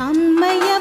அம்மையா